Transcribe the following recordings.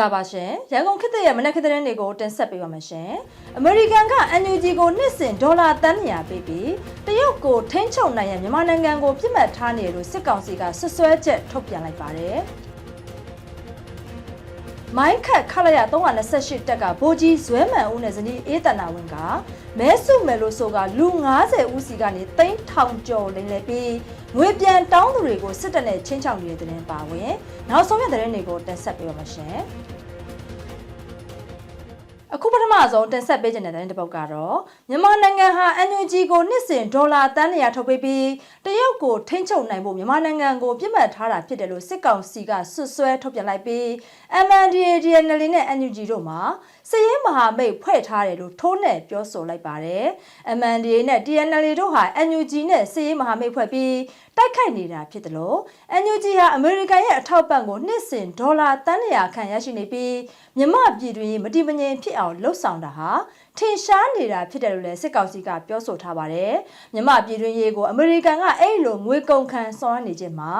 ္ဂလာပါရှင်ရန်ကုန်ခေတ်သစ်ရဲ့မနက်ခင်းသတင်းတွေကိုတင်ဆက်ပေးပါမယ်ရှင်အမေရိကန်က NUG ကိုနှစ်စဉ်ဒေါ်လာတန်း200ပေးပြီးတရုတ်ကိုထိန်းချုပ်နိုင်ရန်မြန်မာနိုင်ငံကိုပြစ်မှတ်ထားနေတယ်လို့စစ်ကောင်စီကဆွဆွဲချက်ထုတ်ပြန်လိုက်ပါတယ်မိုင်းခတ်ခလာရ328တက်ကဗိုလ်ကြီးဇွဲမှန်ဦးနဲ့ဇနီးအေးတနာဝင်းကမဲဆုမယ်လို့ဆိုကလူ90ဦးစီကနေတိန်းထောင်ကျော်လိမ့်လေပြီး ငွေပြန်တောင်းသူတွေကိုစစ်တပ်နဲ့ချင်းချောင်နေတဲ့တဲ့ပါဝင်နောက်ဆုံးရတဲ့တဲ့တွေကိုတင်ဆက်ပေးပါမယ်ရှင် အခုပထမဆုံးတင်ဆက်ပေးခြင်းတဲ့တဲ့တစ်ပုတ်ကတော့မြန်မာနိုင်ငံဟာ NUG ကိုနှစ်စဉ်ဒေါ်လာတန်း100ထုတ်ပေးပြီးတရုတ်ကိုထိန်းချုပ်နိုင်ဖို့မြန်မာနိုင်ငံကိုပြစ်မှတ်ထားတာဖြစ်တယ်လို့စစ်ကောင်စီကဆွဆွဲထုတ်ပြန်လိုက်ပြီး MNDAA DNL နဲ့ NUG တို့မှာစည်ရင်မဟာမိတ်ဖွဲ့ထားတယ်လို့ထိုးနှက်ပြောဆိုလိုက်ပါတယ်။ MNDAA နဲ့ DNL တို့ဟာ NUG နဲ့စည်ရင်မဟာမိတ်ဖွဲ့ပြီးတိုက်ခိုက်နေတာဖြစ်တယ်လို့ NUG ဟာအမေရိကန်ရဲ့အထောက်ပံ့ကိုနှစ်စဉ်ဒေါ်လာတန်း100ခန့်ရရှိနေပြီးမြမပြည်တွင်မတိမငြိမ်ဖြစ်အောင်လှုပ်ဆောင်တာဟာ ထင်ရှားနေတာဖြစ်တယ်လို့လည်းစစ်ကောင်စီကပြောဆိုထားပါတယ်။မြမပြည်တွင်ရေးကိုအမေရိကန်ကအဲ့လိုငွေကုန်ခံဆောင်ရနေခြင်းမှာ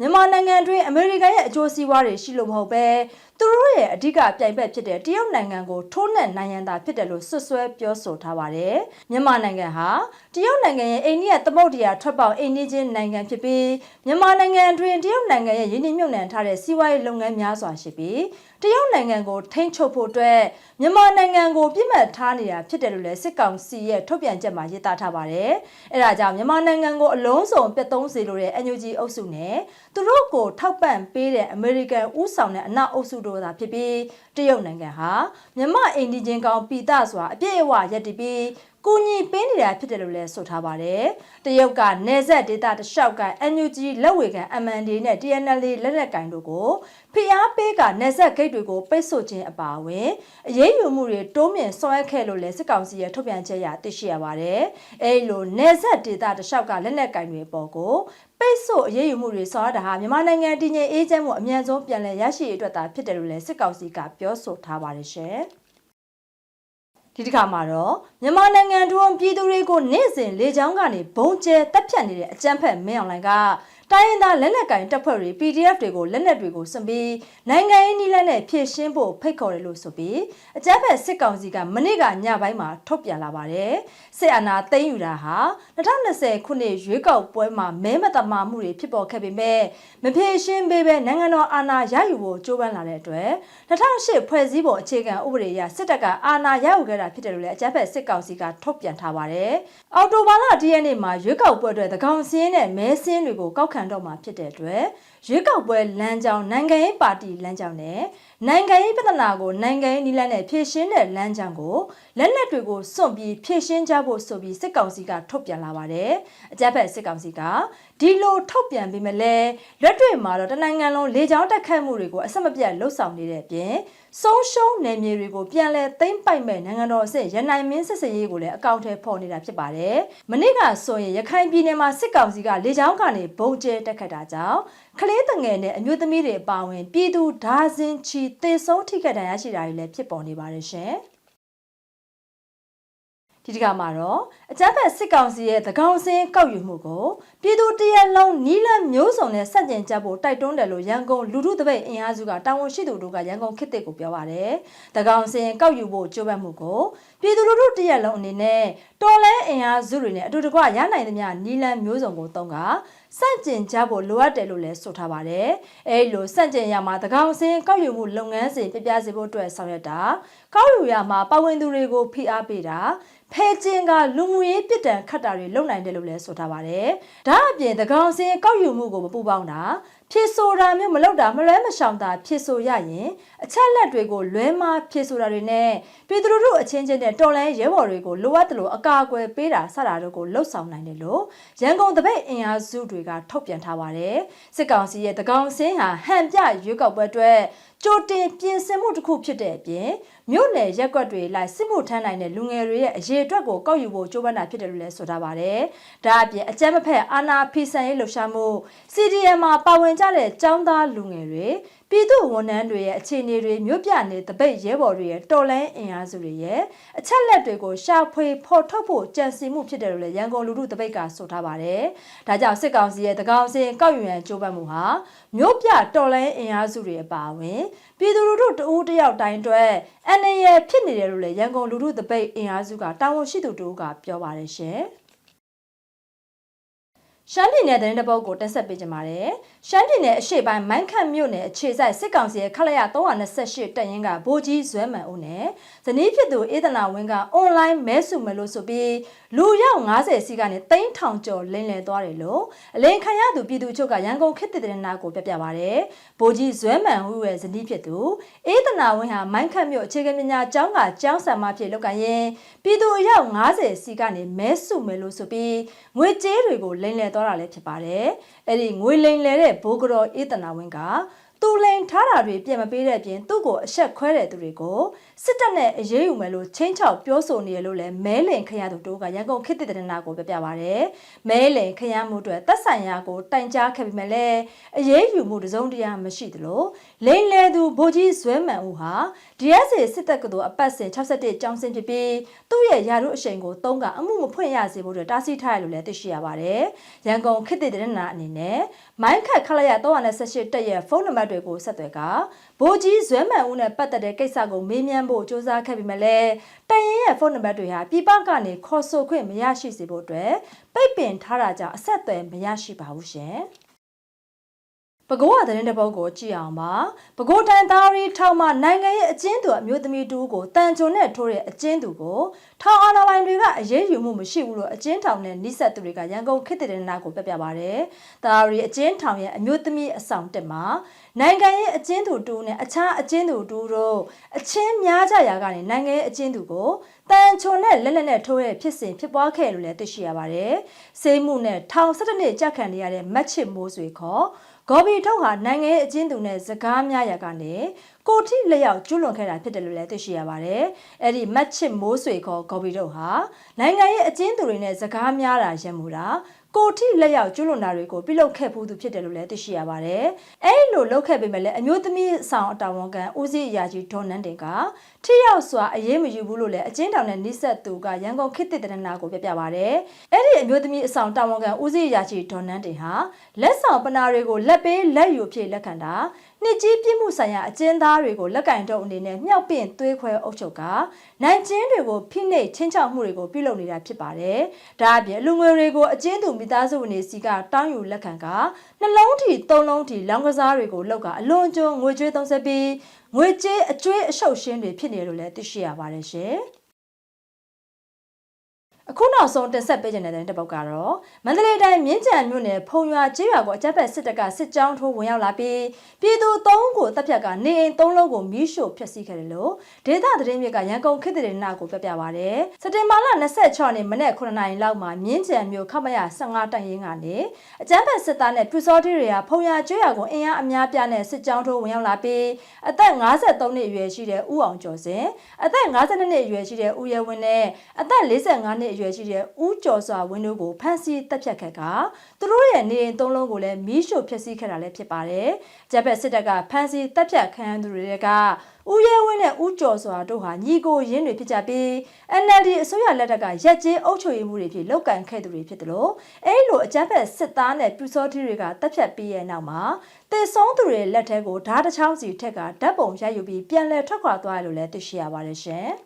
မြန်မာနိုင်ငံတွင်အမေရိကန်ရဲ့အကျိုးစီးပွားတွေရှိလို့မဟုတ်ပဲသူတို့ရဲ့အဓိကပြိုင်ဘက်ဖြစ်တဲ့တရုတ်နိုင်ငံကိုထိုးနှက်နိုင်ရန်သာဖြစ်တယ်လို့ဆွဆွဲပြောဆိုထားပါတယ်။မြန်မာနိုင်ငံဟာတရုတ်နိုင်ငံရဲ့အိန္ဒိယသမုဒ္ဒရာထွက်ပေါက်အိန္ဒိချင်းနိုင်ငံဖြစ်ပြီးမြန်မာနိုင်ငံတွင်တရုတ်နိုင်ငံရဲ့ရင်းနှီးမြှုပ်နှံထားတဲ့စီးပွားရေးလုပ်ငန်းများစွာရှိပြီးတရုတ်နိုင်ငံကိုထိန်းချုပ်ဖို့အတွက်မြန်မာနိုင်ငံကိုပြစ်မှတ်ထားနေတာဖြစ်တယ်လို့လည်းစစ်ကောင်စီရဲ့ထုတ်ပြန်ချက်မှာရေးသားထားပါတယ်။အဲဒါကြောင့်မြန်မာနိုင်ငံကိုအလုံးစုံပြတ်သုံးစေလိုတဲ့ NUG အုပ်စုနဲ့သူတို့ကိုထောက်ပံ့ပေးတဲ့အမေရိကန်ဦးဆောင်တဲ့အနောက်အုပ်စုတို့သာဖြစ်ပြီးတရုတ်နိုင်ငံဟာမြန်မာအိန္ဒိချင်းကောင်ပိတစွာအပြည့်အဝရပ်တည်ပြီး ကူညီပေးနေတာဖြစ်တယ်လို့လည်းဆိုထားပါတယ်။တရုတ်ကနေဆက်ဒေတာတလျှောက်က NUG လက်ဝေခံ MND နဲ့ TNL လက်လက်ကင်တို့ကိုဖိအားပေးကနေဆက်ဂိတ်တွေကိုပိတ်ဆို့ခြင်းအပါအဝင်အရေးယူမှုတွေတိုးမြင့်ဆောင်ရွက်ခဲ့လို့လည်းစစ်ကောင်စီရဲ့ထုတ်ပြန်ချက်အရသိရှိရပါတယ်။အဲဒီလိုနေဆက်ဒေတာတလျှောက်ကလက်လက်ကင်တွေအပေါ်ကိုပိတ်ဆို့အရေးယူမှုတွေဆောင်ရတာဟာမြန်မာနိုင်ငံတည်ငြိမ်အေးချမ်းမှုအမြန်ဆုံးပြန်လည်ရရှိရေးအတွက်သာဖြစ်တယ်လို့လည်းစစ်ကောင်စီကပြောဆိုထားပါတယ်ရှင်။ ဒီတစ်ခါမှာတော့မြန်မာနိုင်ငံတွင်းပြည်သူတွေကိုနေ့စဉ်လေကြောင်းကနေဘုံကျဲတက်ဖြတ်နေတဲ့အကြမ်းဖက်မင်းအောင်လှိုင်က တိုင်းရင်းသားလက်နက်ကင်တပ်ဖွဲ့တွေ PDF တွေကိုလက်နက်တွေကိုစွန့်ပြီးနိုင်ငံရေးနည်းလမ်းနဲ့ဖြည့်ရှင်းဖို့ဖိတ်ခေါ်တယ်လို့ဆိုပြီးအကြမ်းဖက်စစ်ကောင်စီကမနေ့ကညပိုင်းမှာထုတ်ပြန်လာပါတယ်စစ်အာဏာသိမ်းယူတာဟာ2020ခုနှစ်ရွေးကောက်ပွဲမှာမဲမတမာမှုတွေဖြစ်ပေါ်ခဲ့ပေမဲ့မဖြည့်ရှင်းပေးဘဲနိုင်ငံတော်အာဏာရယူဖို့ကြိုးပမ်းလာတဲ့အတွက်2008ဖွဲ့စည်းပုံအခြေခံဥပဒေအရစစ်တပ်ကအာဏာရယူခဲ့တာဖြစ်တယ်လို့လည်းအကြမ်းဖက်စစ်ကောင်စီကထုတ်ပြန်ထားပါတယ်အော်တိုဘာလ၁ရက်နေ့မှာရွေးကောက်ပွဲအတွက်သကောင်စင်းနဲ့မဲစင်းတွေကိုကောက်ခံတော့မှာဖြစ်တဲ့အတွက်ရွေးကောက်ပွဲလမ်းကြောင်းနိုင်ငံရေးပါတီလမ်းကြောင်းနဲ့နိုင်ငံရေးပြဿနာကိုနိုင်ငံရေးနည်းလမ်းနဲ့ဖြေရှင်းတဲ့လမ်းကြောင်းကိုလက်နက်တွေကိုစွန့်ပြီးဖြေရှင်းကြဖို့ဆိုပြီးစစ်ကောင်စီကထုတ်ပြန်လာပါတယ်။အကြမ်းဖက်စစ်ကောင်စီကဒီလိုထုတ်ပြန်ပြီးမလဲလက်တွေ့မှာတော့တနိုင်ငံလုံးလေကြောင်းတက်ခတ်မှုတွေကိုအဆက်မပြတ်လှုပ်ဆောင်နေတဲ့အပြင် ဆုံးရှုံးနယ်မြေတွေကိုပြန်လည်သိမ်းပိုက်မဲ့နိုင်ငံတော်အဆင့်ရနိုင်မင်းစစ်စရေးကိုလည်းအကောင့်ထဲပေါ်နေတာဖြစ်ပါတယ်။မနေ့ကဆိုရင်ရခိုင်ပြည်နယ်မှာစစ်ကောင်စီကလေကြောင်းကနေဗုံကျဲတက်ခတ်တာကြောင့်ကလေးတငယ်နဲ့အမျိုးသမီးတွေအပါအဝင် ပြည်သူဒါဇင်ချီသေဆုံးထိခိုက်ဒဏ်ရာရှိတာတွေလည်းဖြစ်ပေါ်နေပါတယ်ရှင်။ ဒီတကမှာတော့အကြမ်းဖက်စစ်ကောင်စီရဲ့သကောင်စင်းကောက်ယူမှုကိုပြည်သူတရက်လုံးနီးလန့်မျိုးစုံနဲ့ဆက်ကျင်ကြဖို့တိုက်တွန်းတယ်လို့ရန်ကုန်လူထုတပိတ်အင်အားစုကတာဝန်ရှိသူတို့ကရန်ကုန်ခေတ်တစ်ကိုပြောပါတယ်။သကောင်စင်းကောက်ယူဖို့ကြိုးပမ်းမှုကိုပြည်သူလူထုတရက်လုံးအနေနဲ့တော်လဲအင်အားစုတွေနဲ့အတူတကွရနိုင်သမျှနီးလန့်မျိုးစုံကိုတုံးကစန့်ကျင်ကြဖို့လိုအပ်တယ်လို့လည်းဆိုထားပါတယ်။အဲဒီလိုစန့်ကျင်ရမှာသကောင်စင်းကောက်ယူမှုလုပ်ငန်းစဉ်ပြပြစေဖို့အတွက်ဆောင်ရွက်တာကောက်ယူရမှာပတ်ဝန်းသူတွေကိုဖိအားပေးတာဖဲကျင်ကလူမှုရေးပြစ်ဒဏ်ခတ်တာတွေလုပ်နိုင်တယ်လို့လည်းဆိုထားပါတယ်။ဒါအပြင်သကောင်စင်းကောက်ယူမှုကိုမပူပေါင်းတာဖြစ်ဆိုတာမျိုးမလုပ်တာမလွဲမရှောင်တာဖြစ်ဆိုရရင်အချက်လက်တွေကိုလွဲမှားဖြစ်ဆိုတာတွေနဲ့ပြည်သူတို့အချင်းချင်းနဲ့တော်လန်ရဲဘော်တွေကိုလိုအပ်တယ်လို့အကာအကွယ်ပေးတာစတာတို့ကိုလှုပ်ဆောင်နိုင်တယ်လို့ရန်ကုန်တပိတ်အင်အားစုတွေကထုတ်ပြန်ထားပါတယ်စစ်ကောင်စီရဲ့သကောင်စင်းဟာဟန်ပြရွေးကောက်ပွဲအတွက် ကြိုတင်ပြင်ဆင်မှုတစ်ခုဖြစ်တဲ့အပြင်မြို့နယ်ရက်ကွက်တွေလိုက်စစ်မှုထမ်းနိုင်တဲ့လူငယ်တွေရဲ့အရေးအတွက်ကိုကောက်ယူဖို့ကြိုးပမ်းတာဖြစ်တယ်လို့လည်းဆိုထားပါတယ်။ဒါအပြင်အကြမ်းမဖက်အာဏာဖီဆန်ရေးလှုပ်ရှားမှု CDM မှာပါဝင်ကြတဲ့ចောင်းသားလူငယ်တွေ ပြည်သူဝန်ထမ်းတွေရဲ့အခြေအနေတွေမြို့ပြနေတပိတ်ရဲဘော်တွေရဲ့တော်လိုင်းအင်အားစုတွေရဲ့အချက်လက်တွေကိုရှာဖွေဖော်ထုတ်ဖို့ကြံစီမှုဖြစ်တယ်လို့လည်းရန်ကုန်လူထုတပိတ်ကဆိုထားပါတယ်။ဒါကြောင့်စစ်ကောင်စီရဲ့တကောင်စင်ကောက်ယူရန်ကြိုးပမ်းမှုဟာမြို့ပြတော်လိုင်းအင်အားစုတွေအပါအဝင်ပြည်သူလူထုတဦးတယောက်တိုင်းအတွက်အနေရဖြစ်နေတယ်လို့လည်းရန်ကုန်လူထုတပိတ်အင်အားစုကတာဝန်ရှိသူတို့ကပြောပါတယ်ရှင်။ ရှမ်းပြည်နယ်သတင်းတပုတ်ကိုတက်ဆက်ပေးကြပါမယ်။ရှမ်းပြည်နယ်အရှေ့ပိုင်းမိုင်းခန့်မြို့နယ်အခြေစိုက်စစ်ကောင်စီရဲ့ခလရ328တပ်ရင်းကဗိုလ်ကြီးဇွဲမှန်ဦးနဲ့ဇနီးဖြစ်သူအေးဒနာဝင်းကအွန်လိုင်းမဲဆုမလို့ဆိုပြီးလူရောက်90စီကနေတိန်းထောင်ကျော်လင်းလည်သွားတယ်လို့အလင်းခံရသူပြည်သူချုပ်ကရန်ကုန်ခေတ်တည်တဲ့နာကိုပြပြပါရတယ်။ဗိုလ်ကြီးဇွဲမှန်ဦးရဲ့ဇနီးဖြစ်သူအေးဒနာဝင်းဟာမိုင်းခန့်မြို့အခြေခံပညာကျောင်းကကျောင်းဆံမဖြစ်လောက်ကန်ရင်ပြည်သူအယောက်90စီကနေမဲဆုမယ်လို့ဆိုပြီးငွေကြေးတွေကိုလိမ့်လည်သွားတာလည်းဖြစ်ပါတယ်။အဲ့ဒီငွေလိမ်လဲတဲ့ဘိုးကတော်အေးတနာဝင်းကသူလိန်ထားတာတွေပြန်မပေးတဲ့အပြင်သူ့ကိုအဆက်ခွဲတဲ့သူတွေကို စစ်တပ်နဲ့အရေးယူမယ်လို့ချင်းချောက်ပြောဆိုနေရလို့လဲမဲလိန်ခရသူတို့ကရန်ကုန်ခေတ်တည်တဲ့နာကိုပြပြပါဗျ။မဲလိန်ခရမှုအတွက်သက်ဆိုင်ရာကိုတိုင်ကြားခဲ့ပြီးမှလည်းအရေးယူမှုတစုံတရာမရှိသလိုလိန်လဲသူဗိုလ်ကြီးဇွဲမှန်ဦးဟာ DSA စစ်တပ်ကတို့အပတ်စဉ်61ကျောင်းစင်ဖြစ်ပြီးသူ့ရဲ့ယာရုအရှိန်ကိုသုံးကအမှုမဖွင့်ရစေဖို့အတွက်တားဆီးထားရလို့လည်းသိရှိရပါတယ်။ရန်ကုန်ခေတ်တည်တဲ့နာအနေနဲ့မိုင်းခတ်ခလရ318တက်ရဲ့ဖုန်းနံပါတ်တွေကိုဆက်သွယ်ကဗိုလ်ကြီးဇွဲမှန်ဦးနဲ့ပတ်သက်တဲ့ကိစ္စကိုမေးမြန်းဖို့စ조사ခဲ့ပြီးမှလည်းတရင်ရဲ့ဖုန်းနံပါတ်တွေဟာပြည်ပကနေခေါ်ဆိုခွင့်မရရှိစေဖို့အတွက်ပိတ်ပင်ထားတာကြောင့်အဆက်အသွယ်မရရှိပါဘူးရှင်။ပဲခူးရသတင်းတစ်ပုဒ်ကိုကြည့်အောင်ပါပဲခူးတန်သားရီထောက်မှနိုင်ငံရဲ့အကျဉ်းသူအမျိုးသမီးတူကိုတန်ကြုံနဲ့ထိုးတဲ့အကျဉ်းသူကိုထောင်အာဏာပိုင်တွေကအရေးယူမှုမရှိဘူးလို့အကျဉ်းထောင်နဲ့နှိစက်သူတွေကရန်ကုန်ခေတ်တဲ့နာကိုပြပြပါဗျ။သားရီအကျဉ်းထောင်ရဲ့အမျိုးသမီးအဆောင်တက်မှာ နိုင်ငံရဲ့အကျဉ်းသူတူနဲ့အခြားအကျဉ်းသူတူတို့အချင်းများကြရာကနေနိုင်ငံရဲ့အကျဉ်းသူကိုတန်ချုံနဲ့လက်လက်နဲ့ထိုးရဲ့ဖြစ်စဉ်ဖြစ်ပွားခဲ့လို့လည်းသိရှိရပါတယ်။စေးမှုနဲ့ထောင်၁၇နှစ်ကြာခံနေရတဲ့မတ်ချစ်မိုးဆွေခေါ်ဂေါ်ဘီထုတ်ဟာနိုင်ငံရဲ့အကျဉ်းသူနဲ့စကားများရာကနေကိုထိလျောက်ကျွလွန်ခဲ့တာဖြစ်တယ်လို့လည်းသိရှိရပါတယ်။အဲ့ဒီမတ်ချစ်မိုးဆွေခေါ်ဂေါ်ဘီထုတ်ဟာနိုင်ငံရဲ့အကျဉ်းသူတွေနဲ့စကားများတာရမှုတာ ကိုထိလက်ရောက်ကျွလွန်တာတွေကိုပြုလုပ်ခဲ့ဘူးသူဖြစ်တယ်လို့လည်းသိရှိရပါတယ်။အဲ့လိုလုပ်ခဲ့ပေမဲ့လည်းအမျိုးသမီးဆောင်အတာဝန်ခံဦးစီးအရာကြီးဒေါ်နန်းတင်က ထိရောက်စွာအရေးမယူဘူးလို့လည်းအကျဉ်းထောင်နဲ့နှိဆက်သူကရန်ကုန်ခေတ်သစ်တရနာကိုပြပြပါတယ်။အဲ့ဒီအမျိုးသမီးအဆောင်တာဝန်ခံဦးစီးအရာကြီးဒေါ်နန်းတင်ဟာလက်ဆောင်ပနာတွေကိုလက်ပေးလက်ယူဖြစ်လက်ခံတာနှစ်ကြီးပြစ်မှုဆိုင်ရာအကျဉ်းသားတွေကိုလက်ကင်တော့အနေနဲ့မြောက်ပင့်သွေးခွဲအုပ်ချုပ်ကနိုင်ကျင်းတွေကိုဖိနှိပ်ချင်းချောက်မှုတွေကိုပြုလုပ်နေတာဖြစ်ပါတယ်။ဒါအပြင်လူငွေတွေကိုအကျဉ်းသူမိသားစုဝင်တွေစီကတောင်းယူလက်ခံကနှလုံးထီသုံးလုံးထီလောင်းကစားတွေကိုလောက်ကအလွန်ကျွံငွေကြေးသုံးဆက်ပြီးငွေကြေးအကျွေးအရှုပ်ရှင်းတွေဖြစ်နေလို့လည်းသိရှိရပါတယ်ရှင်။ အခုနောက်ဆုံးတင်ဆက်ပေးခြင်းတဲ့တဲ့ပုတ်ကတော့မန္တလေးတိုင်းမြင်းကြံမြို့နယ်ဖုံရွာကျေးရွာကိုအကြက်ဖက်စစ်တပ်ကစစ်ကြောင်းထိုးဝင်ရောက်လာပြီးပြည်သူ၃ဦးကိုတပ်ဖြတ်ကနေအိမ်၃လုံးကိုမီးရှို့ဖျက်ဆီးခဲ့တယ်လို့ဒေသသတင်းမြစ်ကရန်ကုန်ခေတ်တဲ့နာကိုပြပြပါဗျ။စက်တင်ဘာလ26ရက်နေ့မနေ့9နာရီလောက်မှာမြင်းကြံမြို့ခမရ15တိုင်ရင်ကနေအကြမ်းဖက်စစ်သားနဲ့ပြူစောတိတွေကဖုံရွာကျေးရွာကိုအင်အားအများပြားနဲ့စစ်ကြောင်းထိုးဝင်ရောက်လာပြီးအသက်53နှစ်အရွယ်ရှိတဲ့ဦးအောင်ကျော်စင်အသက်52နှစ်အရွယ်ရှိတဲ့ဦးရဲဝင်းနဲ့အသက်45နှစ်အရွယ်ရှိတဲ့ဦးကျော်စွာဝင်းတို့ကိုဖမ်းဆီးတပ်ဖြတ်ခဲ့ကသူတို့ရဲ့နေအိမ်သုံးလုံးကိုလည်းမီးရှို့ဖျက်ဆီးခဲ့တာလည်းဖြစ်ပါတယ်။ဂျပက်စစ်တပ်ကဖမ်းဆီးတပ်ဖြတ်ခံရသူတွေကဦးရဲဝင်းနဲ့ဦးကျော်စွာတို့ဟာညီကိုရင်းတွေဖြစ်ကြပြီး NLD အစိုးရလက်ထက်ကရက်ကျေးအုပ်ချုပ်ရေးမှုတွေဖြစ်လောက်ကန်ခဲ့သူတွေဖြစ်တယ်လို့အဲလိုအကြမ်းဖက်စစ်သားနဲ့ပြူစောတိတွေကတပ်ဖြတ်ပြီးရဲ့နောက်မှာတေဆုံးသူတွေလက်ထဲကိုဓာတ်တစ်ချောင်းစီထက်ကဓာတ်ပုံရိုက်ယူပြီးပြန်လည်ထွက်ခွာသွားရလို့လည်းသိရှိရပါတယ်ရှင်။